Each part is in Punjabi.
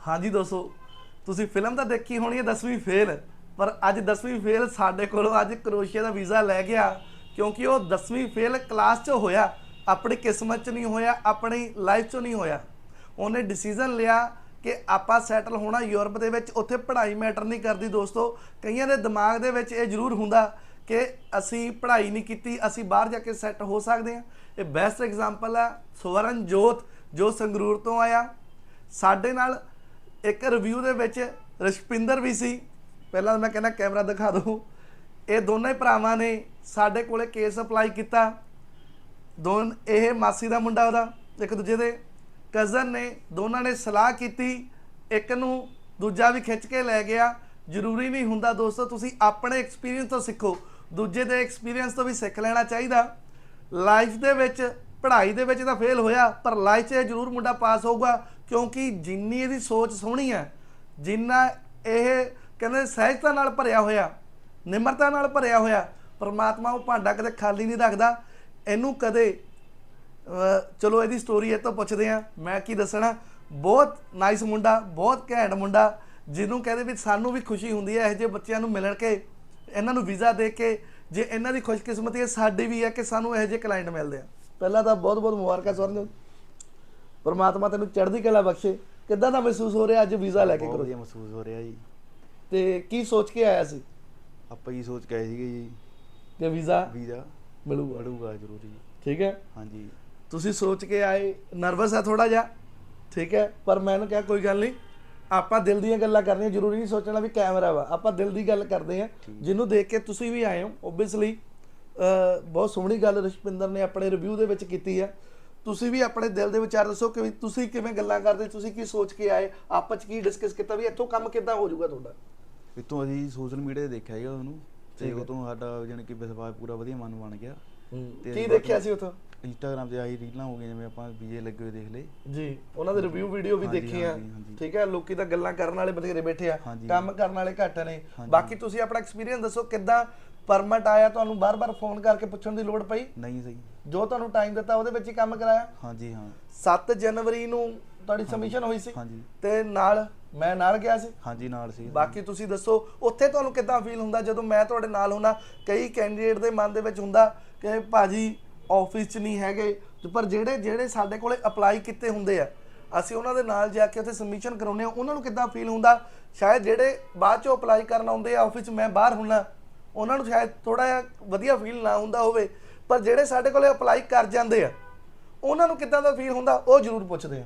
ਹਾਂਜੀ ਦੋਸਤੋ, ਤੁਸੀਂ ਫਿਲਮ ਤਾਂ ਦੇਖੀ ਹੋਣੀ ਹੈ 10ਵੀਂ ਫੇਲ। ਪਰ ਅੱਜ 10ਵੀਂ ਫੇਲ ਸਾਡੇ ਕੋਲੋਂ ਅੱਜ ਕਰੋਸ਼ੀਆ ਦਾ ਵੀਜ਼ਾ ਲੈ ਗਿਆ, ਕਿਉਂਕਿ ਉਹ 10ਵੀਂ ਫੇਲ ਕਲਾਸ 'ਚ ਹੋਇਆ। ਆਪਣੀ ਕਿਸਮਤ 'ਚ ਨਹੀਂ ਹੋਇਆ, ਆਪਣੀ ਲਾਈਫ 'ਚ ਨਹੀਂ ਹੋਇਆ। ਉਹਨੇ ਡਿਸੀਜਨ ਲਿਆ ਕਿ ਆਪਾਂ ਸੈਟਲ ਹੋਣਾ ਯੂਰਪ ਦੇ ਵਿੱਚ, ਉੱਥੇ ਪੜ੍ਹਾਈ ਮੈਟਰ ਨਹੀਂ ਕਰਦੀ ਦੋਸਤੋ। ਕਈਆਂ ਦੇ ਦਿਮਾਗ ਦੇ ਵਿੱਚ ਇਹ ਜ਼ਰੂਰ ਹੁੰਦਾ ਕਿ ਅਸੀਂ ਪੜ੍ਹਾਈ ਨਹੀਂ ਕੀਤੀ, ਅਸੀਂ ਬਾਹਰ ਜਾ ਕੇ ਸੈੱਟ ਹੋ ਸਕਦੇ ਹਾਂ। ਇਹ ਬੈਸਟ ਐਗਜ਼ਾਮਪਲ ਹੈ ਸਵਰਨ ਜੋਤ ਜੋ ਸੰਗਰੂਰ ਤੋਂ ਆਇਆ। ਸਾਡੇ ਨਾਲ ਇੱਕ ਰਿਵਿਊ ਦੇ ਵਿੱਚ ਰਸ਼ਪਿੰਦਰ ਵੀ ਸੀ। ਪਹਿਲਾਂ ਤਾਂ ਮੈਂ ਕਹਿੰਦਾ ਕੈਮਰਾ ਦਿਖਾ ਦਿਓ ਇਹ ਦੋਨੇ ਭਰਾਵਾਂ ਨੇ ਸਾਡੇ ਕੋਲੇ ਕੇਸ ਅਪਲਾਈ ਕੀਤਾ। ਦੋਨ, ਇਹ ਮਾਸੀ ਦਾ ਮੁੰਡਾ ਉਹਦਾ, ਇੱਕ ਦੂਜੇ ਦੇ ਕਜ਼ਨ ਨੇ। ਦੋਨਾਂ ਨੇ ਸਲਾਹ ਕੀਤੀ। ਇੱਕ ਨੂੰ ਦੂਜਾ ਵੀ ਖਿੱਚ ਕੇ ਲੈ ਗਿਆ। ਜ਼ਰੂਰੀ ਨਹੀਂ ਹੁੰਦਾ ਦੋਸਤੋ, ਤੁਸੀਂ ਆਪਣੇ ਐਕਸਪੀਰੀਅੰਸ ਤੋਂ ਸਿੱਖੋ। ਦੂਜੇ ਦੇ ਐਕਸਪੀਰੀਅੰਸ ਤੋਂ ਵੀ ਸਿੱਖ ਲੈਣਾ ਚਾਹੀਦਾ। ਲਾਈਫ ਦੇ ਵਿੱਚ, ਪੜ੍ਹਾਈ ਦੇ ਵਿੱਚ ਤਾਂ ਫੇਲ ਹੋਇਆ, ਪਰ ਲਾਈਫ 'ਚ ਇਹ ਜ਼ਰੂਰ ਮੁੰਡਾ ਪਾਸ ਹੋਊਗਾ। ਕਿਉਂਕਿ ਜਿੰਨੀ ਇਹਦੀ ਸੋਚ ਸੋਹਣੀ ਹੈ, ਜਿੰਨਾ ਇਹ ਕਹਿੰਦੇ ਸਹਿਜਤਾ ਨਾਲ ਭਰਿਆ ਹੋਇਆ, ਨਿਮਰਤਾ ਨਾਲ ਭਰਿਆ ਹੋਇਆ, ਪਰਮਾਤਮਾ ਉਹ ਭਾਂਡਾ ਕਦੇ ਖਾਲੀ ਨਹੀਂ ਰੱਖਦਾ। ਇਹਨੂੰ ਕਦੇ ਚਲੋ ਇਹਦੀ ਸਟੋਰੀ ਇਹ ਤੋਂ ਪੁੱਛਦੇ ਆ ਮੈਂ ਕੀ ਦੱਸਣਾ? ਬਹੁਤ ਨਾਈਸ ਮੁੰਡਾ, ਬਹੁਤ ਘੈਂਟ ਮੁੰਡਾ, ਜਿਹਨੂੰ ਕਹਿੰਦੇ ਵੀ ਸਾਨੂੰ ਵੀ ਖੁਸ਼ੀ ਹੁੰਦੀ ਹੈ ਇਹੋ ਜਿਹੇ ਬੱਚਿਆਂ ਨੂੰ ਮਿਲਣ ਕੇ, ਇਹਨਾਂ ਨੂੰ ਵੀਜ਼ਾ ਦੇ ਕੇ, ਜੇ ਇਹਨਾਂ ਦੀ ਖੁਸ਼ਕਿਸਮਤੀ ਹੈ, ਸਾਡੀ ਵੀ ਹੈ ਕਿ ਸਾਨੂੰ ਇਹੋ ਜਿਹੇ ਕਲਾਇੰਟ ਮਿਲਦੇ ਆ। ਪਹਿਲਾਂ ਤਾਂ ਬਹੁਤ ਬਹੁਤ ਮੁਬਾਰਕਾਂ, ਸਵਰਨ ਪਰਮਾਤਮਾ ਤੈਨੂੰ ਚੜ੍ਹਦੀ ਕਲਾ ਬਖਸ਼ੇ। ਕਿੱਦਾਂ ਦਾ ਮਹਿਸੂਸ ਹੋ ਰਿਹਾ? ਅੱਜ ਵੀਜ਼ਾ ਲੈ ਕੇ ਬਹੁਤ ਕਰੋ ਵਧੀਆ ਮਹਿਸੂਸ ਹੋ ਰਿਹਾ ਜੀ। ਤੇ ਕੀ ਸੋਚ ਕੇ ਆਇਆ ਸੀ? ਆਪਾਂ ਹੀ ਸੋਚ ਕੇ ਆਏ ਸੀਗੇ ਜੀ। ਕਿ ਵੀਜ਼ਾ ਵੀਜ਼ਾ ਮਿਲੂਗਾ। ਪੜੂਗਾ ਜ਼ਰੂਰੀ ਠੀਕ ਹੈ? ਹਾਂਜੀ। ਤੁਸੀਂ ਸੋਚ ਕੇ ਆਏ। ਨਰਵਸ ਆ ਥੋੜਾ ਜਿਹਾ। ਠੀਕ ਹੈ? ਪਰ ਮੈਨੂੰ ਕਿਹਾ ਕੋਈ ਗੱਲ ਨਹੀਂ। ਆਪਾਂ ਦਿਲ ਦੀਆਂ ਗੱਲਾਂ ਕਰਨੀਆਂ। ਜ਼ਰੂਰੀ ਨਹੀਂ ਸੋਚਣਾ ਵੀ ਕੈਮਰਾ ਵਾ। ਆਪਾਂ ਦਿਲ ਦੀ ਗੱਲ ਕਰਦੇ ਆ ਜਿਹਨੂੰ ਦੇਖ ਕੇ ਤੁਸੀਂ ਵੀ ਆਏ ਹੋ ਓਬਵੀਅਸਲੀ ਬਹੁਤ ਸੋਹਣੀ ਗੱਲ ਰਸ਼ਪਿੰਦਰ ਨੇ ਆਪਣੇ ਰਿਵਿਊ ਦੇ ਵਿੱਚ ਕੀਤੀ ਆ ਤੁਸੀਂ ਵੀ ਆਪਣੇ ਦਿਲ ਦੇ ਵਿਚਾਰ ਦੱਸੋ ਕਿ ਤੁਸੀਂ ਕਿਵੇਂ ਗੱਲਾਂ ਕਰਦੇ ਤੁਸੀਂ ਕੀ ਸੋਚ ਕੇ ਆਏ ਆਪਸ 'ਚ ਕੀ ਡਿਸਕਸ ਕੀਤਾ ਵੀ ਇੱਥੋਂ ਕੰਮ ਕਿੱਦਾਂ ਹੋ ਜਾਊਗਾ ਤੁਹਾਡਾ ਇਤੋਂ ਅਸੀਂ ਸੋਸ਼ਲ ਮੀਡੀਆ ਤੇ ਦੇਖਿਆ ਹੈਗਾ ਉਹਨੂੰ ਤੇ। ਉਹ ਤੋਂ ਸਾਡਾ ਜਾਣੀ ਕਿ ਵਿਸ਼ਵਾਸ ਪੂਰਾ ਵਧੀਆ ਮਨ ਬਣ ਗਿਆ ਕੀ ਦੇਖਿਆ ਸੀ ਉੱਥੋਂ ਇੰਸਟਾਗ੍ਰਾਮ ਤੇ ਆਹੀ ਰੀਲਾਂ ਹੋ ਗਈਆਂ ਜਿਵੇਂ ਆਪਾਂ ਵੀਜ਼ੇ ਲੱਗੇ ਹੋਏ ਦੇਖ ਲਏ ਜੀ ਉਹਨਾਂ ਦੇ ਰਿਵਿਊ ਵੀਡੀਓ ਵੀ ਹਾਂਜੀ, ਹਾਂਜੀ। ਠੀਕ ਹੈ ਲੋਕੀ ਤਾਂ ਗੱਲਾਂ ਕਰਨ ਵਾਲੇ ਬਥੇਰੇ ਬੈਠੇ ਆ। ਕੰਮ ਕਰਨ ਵਾਲੇ ਘੱਟ ਨੇ। ਬਾਕੀ ਤੁਸੀਂ ਆਪਣਾ ਐਕਸਪੀਰੀਅੰਸ ਦੱਸੋ ਕਿੱਦਾਂ ਪਰਮਿਟ ਆਇਆ ਤੁਹਾਨੂੰ ਬਾਰ-ਬਾਰ ਫੋਨ ਕਰਕੇ ਪੁੱਛਣ ਦੀ ਲੋੜ ਪਈ? ਨਹੀਂ ਸਹੀ। ਜੋ ਤੁਹਾਨੂੰ ਟਾਈਮ ਦਿੱਤਾ ਉਹਦੇ ਵਿੱਚ ਹੀ ਕੰਮ ਕਰਾਇਆ? ਹਾਂਜੀ ਹਾਂ। 7 ਜਨਵਰੀ ਨੂੰ ਤੁਹਾਡੀ ਸਬਮਿਸ਼ਨ ਹੋਈ ਸੀ? ਹਾਂਜੀ। ਤੇ ਨਾਲ ਮੈਂ ਨਾਲ ਗਿਆ ਸੀ? ਹਾਂਜੀ ਨਾਲ ਸੀ। ਬਾਕੀ ਤੁਸੀਂ ਦੱਸੋ ਉੱਥੇ ਤੁਹਾਨੂੰ ਕਿੱਦਾਂ ਫੀਲ ਹੁੰਦਾ ਜਦੋਂ ਮੈਂ ਤੁਹਾਡੇ ਨਾਲ ਹੁੰਦਾ? ਕਈ ਕੈਂਡੀਡੇਟ ਦੇ ਮਨ ਦੇ ਵਿੱਚ ਹੁੰਦਾ ਕਿ ਭਾਜੀ ਆਫਿਸ 'ਚ ਨਹੀਂ ਹੈਗੇ ਪਰ ਜਿਹੜੇ ਜਿਹੜੇ ਸਾਡੇ ਕੋਲੇ ਅਪਲਾਈ ਕੀਤੇ ਹੁੰਦੇ ਆ ਅਸੀਂ ਉਹਨਾਂ ਦੇ ਨਾਲ ਜਾ ਕੇ ਉੱਥੇ ਸਬਮਿਸ਼ਨ ਕਰਾਉਂਦੇ ਆ ਉਹਨਾਂ ਨੂੰ ਕਿੱਦਾਂ ਫੀਲ ਹੁੰਦਾ? ਸ਼ਾਇਦ ਜਿਹੜੇ ਬਾਅਦ 'ਚੋਂ ਅਪਲਾਈ ਕਰਨ ਆਉਂਦੇ ਆ ਆਫਿਸ 'ਚ ਮੈਂ ਬਾਹਰ ਹੁੰਨਾ ਉਹਨਾਂ ਨੂੰ ਸ਼ਾਇਦ ਥੋੜਾ ਜਿਹਾ ਵਧੀਆ ਫੀਲ ਨਾ ਹੁੰਦਾ ਹੋਵੇ ਪਰ ਜਿਹੜੇ ਸਾਡੇ ਕੋਲੇ ਅਪਲਾਈ ਕਰ ਜਾਂਦੇ ਆ ਉਹਨਾਂ ਨੂੰ ਕਿੱਦਾਂ ਦਾ ਫੀਲ ਹੁੰਦਾ ਉਹ ਜ਼ਰੂਰ ਪੁੱਛਦੇ ਆ।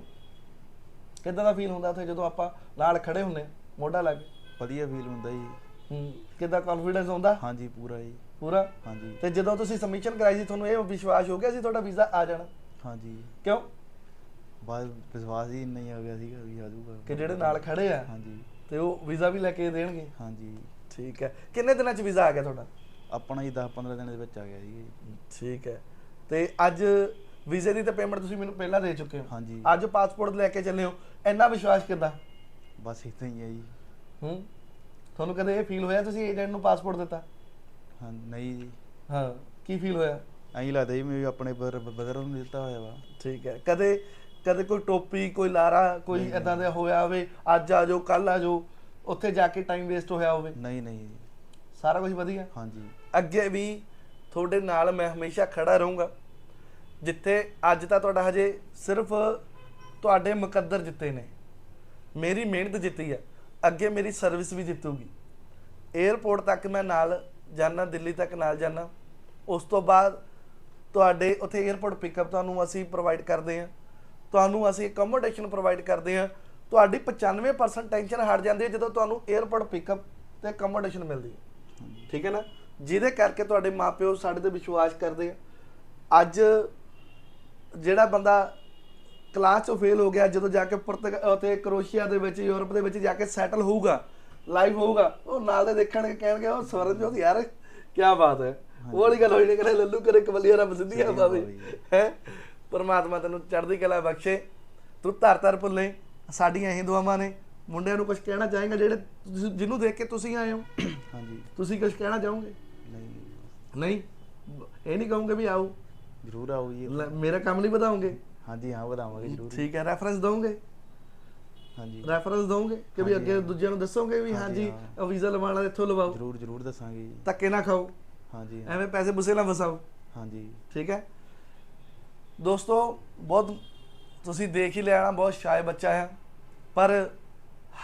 ਕਿੱਦਾਂ ਦਾ ਫੀਲ ਹੁੰਦਾ ਉੱਥੇ ਜਦੋਂ ਆਪਾਂ ਨਾਲ ਖੜੇ ਹੁੰਨੇ ਮੋਢਾ ਲਾ ਕੇ? ਵਧੀਆ ਫੀਲ ਹੁੰਦਾ ਜੀ। ਹੂੰ ਕਿੱਦਾਂ ਕੌਨਫੀਡੈਂਸ ਹੁੰਦਾ ਹਾਂਜੀ ਪੂਰਾ ਜੀ। ਪੂਰਾ? ਹਾਂਜੀ। ਤੇ ਜਦੋਂ ਤੁਸੀਂ ਸਬਮਿਸ਼ਨ ਕਰਾਈ ਸੀ ਤੁਹਾਨੂੰ ਇਹ ਵਿਸ਼ਵਾਸ ਹੋ ਗਿਆ ਸੀ ਤੁਹਾਡਾ ਵੀਜ਼ਾ ਆ ਜਾਣਾ? ਹਾਂਜੀ। ਕਿਉਂ? ਬਾਅਦ ਵਿਸ਼ਵਾਸ ਹੀ ਇੰਨਾ ਹੀ ਗਿਆ ਸੀਗਾ ਵੀ ਆ ਜਾਊਗਾ। ਕਿ ਜਿਹੜੇ ਨਾਲ ਖੜੇ ਆ ਹਾਂਜੀ। ਤੇ ਉਹ ਵੀਜ਼ਾ ਵੀ ਲੈ ਕੇ ਦੇਣਗੇ? ਹਾਂਜੀ। ਠੀਕ ਹੈ। ਕਿੰਨੇ ਦਿਨਾਂ ਚ ਵੀਜ਼ਾ ਆ ਗਿਆ ਤੁਹਾਡਾ? ਆਪਣਾ ਜੀ 10 15 ਦਿਨ ਦੇ ਵਿੱਚ ਆ ਗਿਆ ਜੀ। ਠੀਕ ਹੈ। ਤੇ ਅੱਜ ਵੀਜ਼ੇ ਦੀ ਤਾਂ ਪੇਮੈਂਟ ਤੁਸੀਂ ਮੈਨੂੰ ਪਹਿਲਾਂ ਦੇ ਚੁੱਕੇ ਹੋ। ਹਾਂਜੀ। ਅੱਜ ਪਾਸਪੋਰਟ ਲੈ ਕੇ ਚੱਲੇ ਹੋ। ਇੰਨਾ ਵਿਸ਼ਵਾਸ ਕਿੱਦਾਂ? ਬਸ ਇਦਾਂ ਹੀ ਹੈ ਜੀ। ਹੂੰ। ਤੁਹਾਨੂੰ ਕਦੇ ਇਹ ਫੀਲ ਹੋਇਆ ਤੁਸੀਂ ਏਜੰਟ ਨੂੰ ਪਾਸਪੋਰਟ ਦਿੱਤਾ? ਹਾਂ ਨਹੀਂ ਜੀ। ਹਾਂ ਕੀ ਫੀਲ ਹੋਇਆ? ਐਂ ਲੱਗਦਾ ਜੀ ਮੈਂ ਆਪਣੇ ਬਦਰ ਨੂੰ ਦਿੱਤਾ ਹੋਇਆ ਵਾ। ਠੀਕ ਹੈ। ਕਦੇ ਕਦੇ ਕੋਈ ਟੋਪੀ ਕੋਈ ਲਾਰਾ ਕੋਈ ਇਦਾਂ ਦਾ ਹੋਇਆ ਹੋਵੇ ਅੱਜ ਆ ਜਾਓ ਕੱਲ ਆ ਜਾਓ ਉੱਥੇ ਜਾ ਕੇ ਟਾਈਮ ਵੇਸਟ ਹੋਇਆ ਹੋਵੇ। ਨਹੀਂ ਨਹੀਂ ਸਾਰਾ ਕੁਝ ਵਧੀਆ? ਹਾਂਜੀ। ਅੱਗੇ ਵੀ ਤੁਹਾਡੇ ਨਾਲ ਮੈਂ ਹਮੇਸ਼ਾ ਖੜਾ ਰਹੂੰਗਾ। ਜਿੱਥੇ ਅੱਜ ਤਾਂ ਤੁਹਾਡਾ ਹਜੇ ਸਿਰਫ ਤੁਹਾਡੇ ਮੁਕੱਦਰ ਜਿੱਤੇ ਨੇ। ਮੇਰੀ ਮਿਹਨਤ ਜਿੱਤੀ ਹੈ ਅੱਗੇ ਮੇਰੀ ਸਰਵਿਸ ਵੀ ਜਿੱਤੂਗੀ। 에ਅਰਪੋਰਟ ਤੱਕ ਮੈਂ ਨਾਲ ਜਾਣਾ ਦਿੱਲੀ ਤੱਕ ਨਾਲ ਜਾਣਾ ਉਸ ਤੋਂ ਬਾਅਦ ਤੁਹਾਡੇ ਉੱਥੇ 에ਅਰਪੋਰਟ ਪਿਕਅਪ ਤੁਹਾਨੂੰ ਅਸੀਂ ਪ੍ਰੋਵਾਈਡ ਕਰਦੇ ਹਾਂ। ਤੁਹਾਨੂੰ ਅਸੀਂ ਅਕਮੋਡੇਸ਼ਨ ਪ੍ਰੋਵਾਈਡ ਕਰਦੇ ਹਾਂ। ਤੁਹਾਡੀ 95% ਟੈਨਸ਼ਨ ਹਟ ਜਾਂਦੀ ਹੈ ਜਦੋਂ ਤੁਹਾਨੂੰ 에ਅਰਪੋਰਟ ਪਿਕਅਪ ਤੇ ਅਕਮੋਡੇਸ਼ਨ ਮਿਲਦੀ ਹੈ। ਠੀਕ ਹੈ ਨਾ? ਜਿਹਦੇ ਕਰਕੇ ਤੁਹਾਡੇ ਮਾਪਿਓ ਸਾਡੇ ਤੇ ਵਿਸ਼ਵਾਸ ਕਰਦੇ ਆ। ਅੱਜ ਜਿਹੜਾ ਬੰਦਾ ਕਲਾਸ ਚੋਂ ਫੇਲ ਹੋ ਗਿਆ ਜਦੋਂ ਜਾ ਕੇ ਉਥੇ ਕਰੋਸ਼ੀਆ ਦੇ ਵਿੱਚ ਯੂਰਪ ਦੇ ਵਿੱਚ ਜਾ ਕੇ ਸੈਟਲ ਹੋਊਗਾ ਲਾਈਵ ਹੋਊਗਾ ਉਹ ਨਾਲ ਦੇ ਦੇਖਣਗੇ ਕਹਿਣਗੇ ਉਹ ਸਵਰਨਜੋਤ ਯਾਰ ਕੀ ਬਾਤ ਹੈ। ਉਹ ਵਾਲੀ ਗੱਲ ਹੋਈ ਨਹੀਂ ਕਰੇ ਲੱਲੂ ਕਰੇ ਕਵਲੀਆ ਰੱਬ ਬਾਵੇ ਗੱਲ ਹੋਈ। ਹੈ? ਪਰਮਾਤਮਾ ਤੈਨੂੰ ਚੜ੍ਹਦੀ ਕਲਾ ਬਖਸ਼ੇ। ਤੂੰ ਧਰ ਧਰ ਭੁੱਲੇ। ਸਾਡੀਆਂ ਇਹ ਦੁਆਵਾਂ ਨੇ। ਮੁੰਡਿਆਂ ਨੂੰ ਕੁਝ ਕਹਿਣਾ ਚਾਹੇਗਾ ਜਿਹੜੇ ਤੁਸੀਂ- ਜਿਹਨੂੰ ਦੇਖ ਕੇ ਤੁਸੀਂ ਆਏ ਹੋ। ਹਾਂਜੀ। ਤੁਸੀਂ ਕੁਝ ਕਹਿਣਾ ਚਾਹੋਗੇ? ਨਹੀਂ। ਨਹੀਂ? ਇਹ ਨਹੀਂ ਕਹੋਗੇ ਵੀ ਆਓ। ਜ਼ਰੂਰ ਆਓ ਜੀ ਲੈ, ਮੇਰਾ ਕੰਮ ਨਹੀਂ ਵਧਾਓਗੇ? ਹਾਂਜੀ ਹਾਂ ਵਧਾਵਾਂਗੇ ਜ਼ਰੂਰ। ਠੀਕ ਹੈ ਰੈਫਰੈਂਸ ਦੋਗੇ ਹਾਂਜੀ। ਰੈਫਰੈਂਸ ਦੋਗੇ ਕਿ ਵੀ ਅੱਗੇ। ਦੂਜਿਆਂ ਨੂੰ ਦੱਸੋਗੇ ਵੀ ਹਾਂਜੀ, ਹਾਂਜੀ ਵੀਜ਼ਾ ਲਵਾਉਣਾ ਇੱਥੋਂ ਲਵਾਓ। ਜ਼ਰੂਰ ਜ਼ਰੂਰ ਦੱਸਾਂਗੇ ਜੀ। ਧੱਕੇ ਨਾ ਖਾਓ। ਹਾਂਜੀ। ਐਵੇਂ ਪੈਸੇ ਬੁਸੇ ਨਾ ਫਸਾਓ ਹਾਂਜੀ। ਠੀਕ ਹੈ? ਦੋਸਤੋ ਬਹੁਤ ਤੁਸੀਂ ਦੇਖ ਹੀ ਲਿਆ ਬਹੁਤ ਸ਼ਾਇ ਬੱਚਾ ਹੈ। ਪਰ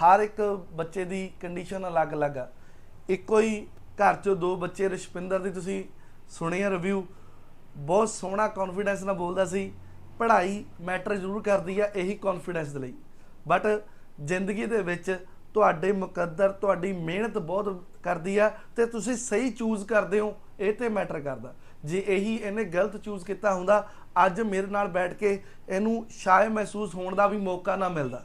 ਹਰ ਇੱਕ ਬੱਚੇ ਦੀ ਕੰਡੀਸ਼ਨ ਅਲੱਗ-ਅਲੱਗ ਆ। ਇੱਕੋ ਹੀ ਘਰ ਚੋਂ ਦੋ ਬੱਚੇ, ਰਸ਼ਪਿੰਦਰ ਦੀ ਤੁਸੀਂ ਸੁਣੀ ਆ ਰਿਵਿਊ ਬਹੁਤ ਸੋਹਣਾ ਕੌਨਫੀਡੈਂਸ ਨਾਲ ਬੋਲਦਾ ਸੀ। ਪੜ੍ਹਾਈ ਮੈਟਰ ਜ਼ਰੂਰ ਕਰਦੀ ਆ ਇਹੀ ਕੌਨਫੀਡੈਂਸ ਦੇ ਲਈ। ਬਟ ਜ਼ਿੰਦਗੀ ਦੇ ਵਿੱਚ ਤੁਹਾਡੇ ਮੁਕੱਦਰ, ਤੁਹਾਡੀ ਮਿਹਨਤ ਬਹੁਤ ਕਰਦੀ ਆ ਤੇ ਤੁਸੀਂ ਸਹੀ ਚੂਜ਼ ਕਰਦੇ ਹੋ, ਇਹ ਤੇ ਮੈਟਰ ਕਰਦਾ। ਜੇ ਇਹੀ ਇਹਨੇ ਗਲਤ ਚੂਜ਼ ਕੀਤਾ ਹੁੰਦਾ ਅੱਜ ਮੇਰੇ ਨਾਲ ਬੈਠ ਕੇ ਇਹਨੂੰ ਸ਼ਾਇ ਮਹਿਸੂਸ ਹੋਣ ਦਾ ਵੀ ਮੌਕਾ ਨਾ ਮਿਲਦਾ।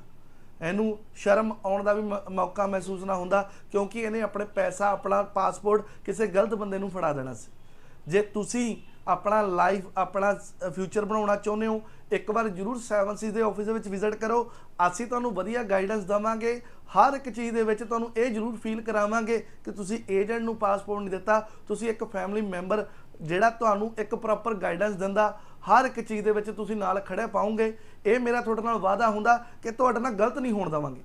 ਇਹਨੂੰ ਸ਼ਰਮ ਆਉਣ ਦਾ ਵੀ ਮ- ਮੌਕਾ ਮਹਿਸੂਸ ਨਾ ਹੁੰਦਾ ਕਿਉਂਕਿ ਇਹਨੇ ਆਪਣੇ ਪੈਸਾ, ਆਪਣਾ ਪਾਸਪੋਰਟ ਕਿਸੇ ਗਲਤ ਬੰਦੇ ਨੂੰ ਫੜਾ ਦੇਣਾ ਸੀ। ਜੇ ਤੁਸੀਂ ਆਪਣਾ ਲਾਈਫ ਆਪਣਾ ਫਿਊਚਰ ਬਣਾਉਣਾ ਚਾਹੁੰਦੇ ਹੋ, ਇੱਕ ਵਾਰ ਜਰੂਰ 7C ਦੇ ਆਫਿਸ ਦੇ ਵਿੱਚ ਵਿਜ਼ਿਟ ਕਰੋ। ਅਸੀਂ ਤੁਹਾਨੂੰ ਵਧੀਆ ਗਾਈਡੈਂਸ ਦਵਾਂਗੇ। ਹਰ ਇੱਕ ਚੀਜ਼ ਦੇ ਵਿੱਚ ਤੁਹਾਨੂੰ ਇਹ ਜਰੂਰ ਫੀਲ ਕਰਾਵਾਂਗੇ ਕਿ ਤੁਸੀਂ ਏਜੰਟ ਨੂੰ ਪਾਸਪੋਰਟ ਨਹੀਂ ਦਿੱਤਾ। ਤੁਸੀਂ ਇੱਕ ਫੈਮਿਲੀ ਮੈਂਬਰ ਜਿਹੜਾ ਤੁਹਾਨੂੰ ਇੱਕ ਪ੍ਰੋਪਰ ਗਾਈਡੈਂਸ ਦਿੰਦਾ। ਹਰ ਇੱਕ ਚੀਜ਼ ਦੇ ਵਿੱਚ ਤੁਸੀਂ ਨਾਲ ਖੜੇ ਪਾਉਂਗੇ। ਇਹ ਮੇਰਾ ਤੁਹਾਡੇ ਨਾਲ ਵਾਅਦਾ ਹੁੰਦਾ ਕਿ ਤੁਹਾਡੇ ਨਾਲ ਗਲਤ ਨਹੀਂ ਹੋਣ ਦਵਾਂਗੇ।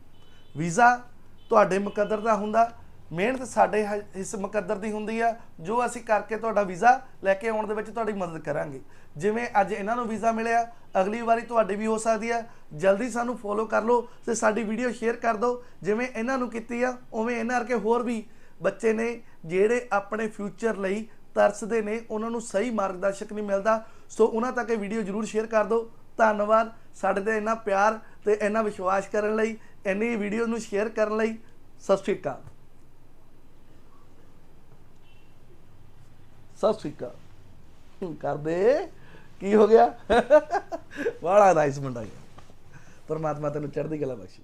ਵੀਜ਼ਾ ਤੁਹਾਡੇ ਮੁਕੱਦਰ ਦਾ ਹੁੰਦਾ। ਮਿਹਨਤ ਸਾਡੇ ਹ- ਇਸ ਮੁਕੱਦਰ ਦੀ ਹੁੰਦੀ ਆ, ਜੋ ਅਸੀਂ ਕਰਕੇ ਤੁਹਾਡਾ ਵੀਜ਼ਾ ਲੈ ਕੇ ਆਉਣ ਦੇ ਵਿੱਚ ਤੁਹਾਡੀ ਮਦਦ ਕਰਾਂਗੇ। ਜਿਵੇਂ ਅੱਜ ਇਹਨਾਂ ਨੂੰ ਵੀਜ਼ਾ ਮਿਲਿਆ, ਅਗਲੀ ਵਾਰੀ ਤੁਹਾਡੀ ਵੀ ਹੋ ਸਕਦੀ ਆ। ਜਲਦੀ ਸਾਨੂੰ ਫੋਲੋ ਕਰ ਲਓ ਤੇ ਸਾਡੀ ਵੀਡੀਓ ਸ਼ੇਅਰ ਕਰ ਦਿਓ। ਜਿਵੇਂ ਇਹਨਾਂ ਨੂੰ ਕੀਤੀ ਆ, ਉਵੇਂ ਇਹਨਾਂ ਕਰਕੇ ਹੋਰ ਵੀ ਬੱਚੇ ਨੇ ਜਿਹੜੇ ਆਪਣੇ ਫਿਊਚਰ ਲਈ ਤਰਸਦੇ ਨੇ, ਉਹਨਾਂ ਨੂੰ ਸਹੀ ਮਾਰਗਦਰਸ਼ਕ ਨਹੀਂ ਮਿਲਦਾ। ਸੋ ਉਹਨਾਂ ਤੱਕ ਇਹ ਵੀਡੀਓ ਜਰੂਰ ਸ਼ੇਅਰ ਕਰ ਦਿਓ ਧੰਨਵਾਦ ਸਾਡੇ ਤੇ ਇੰਨਾ ਪਿਆਰ ਤੇ ਇੰਨਾ ਵਿਸ਼ਵਾਸ ਕਰਨ ਲਈ ਇੰਨੀ ਵੀਡੀਓ ਨੂੰ ਸ਼ੇਅਰ ਕਰਨ ਲਈ ਸਤਿ ਸ਼੍ਰੀ ਅਕਾਲ ਸਤਿ ਸ਼੍ਰੀ ਅਕਾਲ ਕਰਦੇ ਕੀ ਹੋ ਗਿਆ ਬੜਾ ਨਾਈਸ ਮੁੰਡਾ ਹੈ ਪਰਮਾਤਮਾ ਤੈਨੂੰ ਚੜ੍ਹਦੀ ਕਲਾ ਬਖਸ਼ੇ